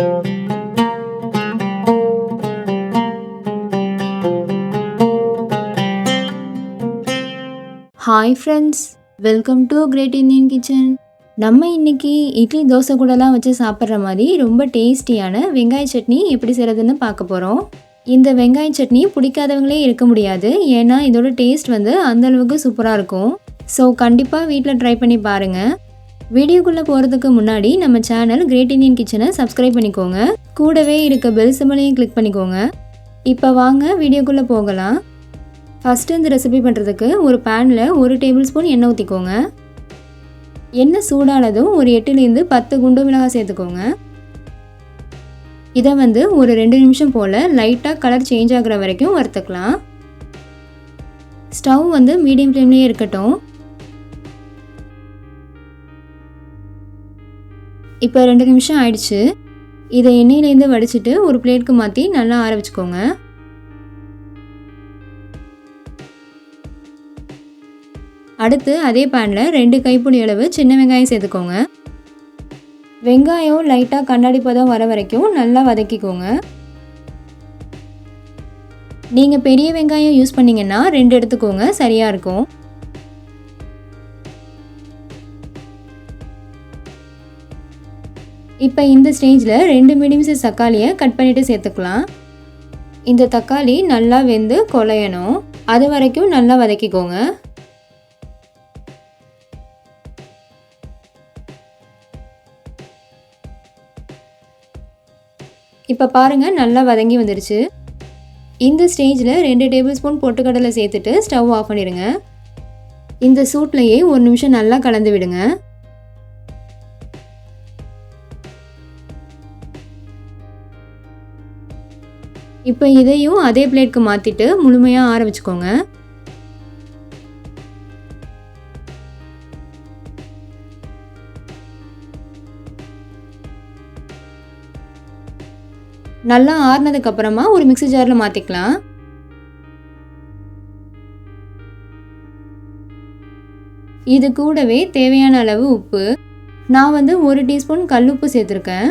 Hi friends welcome to great Indian kitchen நம்ம இன்னைக்கு இட்லி தோசை கூடலாம் வச்சு சாப்பிட்ற மாதிரி ரொம்ப டேஸ்டியான வெங்காய சட்னி எப்படி செய்கிறதுன்னு பார்க்க போகிறோம் இந்த வெங்காய சட்னி பிடிக்காதவங்களே இருக்க முடியாது ஏன்னா இதோட டேஸ்ட் வந்து அந்த அளவுக்கு சூப்பராக இருக்கும். ஸோ கண்டிப்பாக வீட்டில் ட்ரை பண்ணி பாருங்கள் வீடியோக்குள்ளே போகிறதுக்கு முன்னாடி நம்ம சேனல் கிரேட் இந்தியன் கிச்சனை சப்ஸ்கிரைப் பண்ணிக்கோங்க. கூடவே இருக்க பெல் சிம்பளையும் கிளிக் பண்ணிக்கோங்க. இப்போ வாங்க வீடியோக்குள்ளே போகலாம். ஃபஸ்ட்டு இந்த ரெசிபி பண்ணுறதுக்கு ஒரு பேனில் ஒரு டேபிள் ஸ்பூன் எண்ணெய் ஊற்றிக்கோங்க எண்ணெய் சூடானதும் ஒரு எட்டுலேருந்து பத்து குண்டு மிளகாய் சேர்த்துக்கோங்க. இதை வந்து ஒரு ரெண்டு நிமிஷம் போல் லைட்டாக கலர் சேஞ்ச் ஆகிற வரைக்கும் வறுத்துக்கலாம். ஸ்டவ் வந்து மீடியம் ஃப்ளேம்லேயே இருக்கட்டும். இப்போ ரெண்டு நிமிஷம் ஆயிடுச்சு. இதை எண்ணெயிலேருந்து வடிச்சிட்டு ஒரு பிளேட்க்கு மாற்றி நல்லா ஆற வச்சுக்கோங்க. அடுத்து அதே பேனில் ரெண்டு கைப்பிடி அளவு சின்ன வெங்காயம் சேர்த்துக்கோங்க. வெங்காயம் லைட்டாக கண்ணாடி பதம் வர வரைக்கும் நல்லா வதக்கிக்கோங்க. நீங்கள் பெரிய வெங்காயம் யூஸ் பண்ணிங்கன்னா ரெண்டு எடுத்துக்கோங்க சரியாக இருக்கும். இப்போ இந்த ஸ்டேஜில் ரெண்டு மீடியம் சைஸ் தக்காளியை கட் பண்ணிவிட்டு சேர்த்துக்கலாம். இந்த தக்காளி நல்லா வெந்து கொலையணும். அது வரைக்கும் நல்லா வதக்கிக்கோங்க. இப்போ பாருங்கள் நல்லா வதங்கி வந்துருச்சு. இந்த ஸ்டேஜில் ரெண்டு டேபிள் ஸ்பூன் பொட்டுக்கடலை சேர்த்துட்டு ஸ்டவ் ஆஃப் பண்ணிடுங்க. இந்த சூட்லேயே ஒரு நிமிஷம் நல்லா கலந்து விடுங்க. இப்போ இதையும் அதே பிளேட்க்கு மாற்றிட்டு முழுமையாக ஆற வச்சுக்கோங்க. நல்லா ஆறுனதுக்கு அப்புறமா ஒரு மிக்ஸி ஜாரில் மாற்றிக்கலாம் இது கூடவே தேவையான அளவு உப்பு. நான் வந்து ஒரு டீஸ்பூன் கல்லுப்பு சேர்த்துருக்கேன்.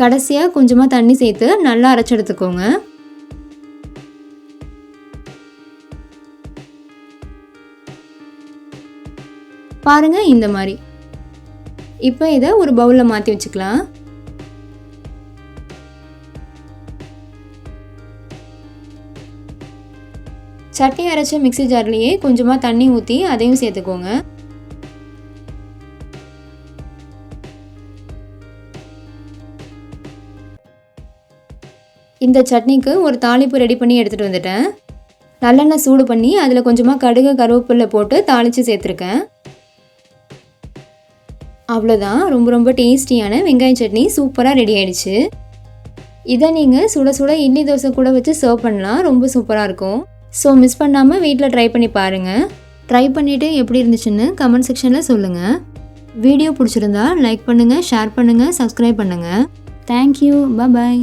கடைசியாக கொஞ்சமாக தண்ணி சேர்த்து நல்லா அரைச்சி எடுத்துக்கோங்க. பாருங்கள் இந்த மாதிரி. இப்போ இதை ஒரு பவுலில் மாற்றி வச்சுக்கலாம். சட்னி அரைச்ச மிக்சி ஜார்லேயே கொஞ்சமாக தண்ணி ஊற்றி அதையும் சேர்த்துக்கோங்க. இந்த சட்னிக்கு ஒரு தாளிப்பு ரெடி பண்ணி எடுத்துகிட்டு வந்துட்டேன். நல்லெண்ணெய் சூடு பண்ணி அதில் கொஞ்சமாக கடுகு கருவேப்பிலை போட்டு தாளித்து சேர்த்துருக்கேன். அவ்வளோதான் ரொம்ப ரொம்ப டேஸ்டியான வெங்காய சட்னி சூப்பராக ரெடி ஆயிடுச்சு. இதை நீங்கள் சுட சுட இட்லி தோசை கூட வச்சு சர்வ் பண்ணலாம். ரொம்ப சூப்பராக இருக்கும். ஸோ மிஸ் பண்ணாமல் வீட்டில் ட்ரை பண்ணி பாருங்கள் ட்ரை பண்ணிவிட்டு எப்படி இருந்துச்சுன்னு கமெண்ட் செக்ஷனில் சொல்லுங்கள் வீடியோ பிடிச்சிருந்தா லைக் பண்ணுங்கள் ஷேர் பண்ணுங்கள் சப்ஸ்கிரைப் பண்ணுங்கள் தேங்க்யூ பாய்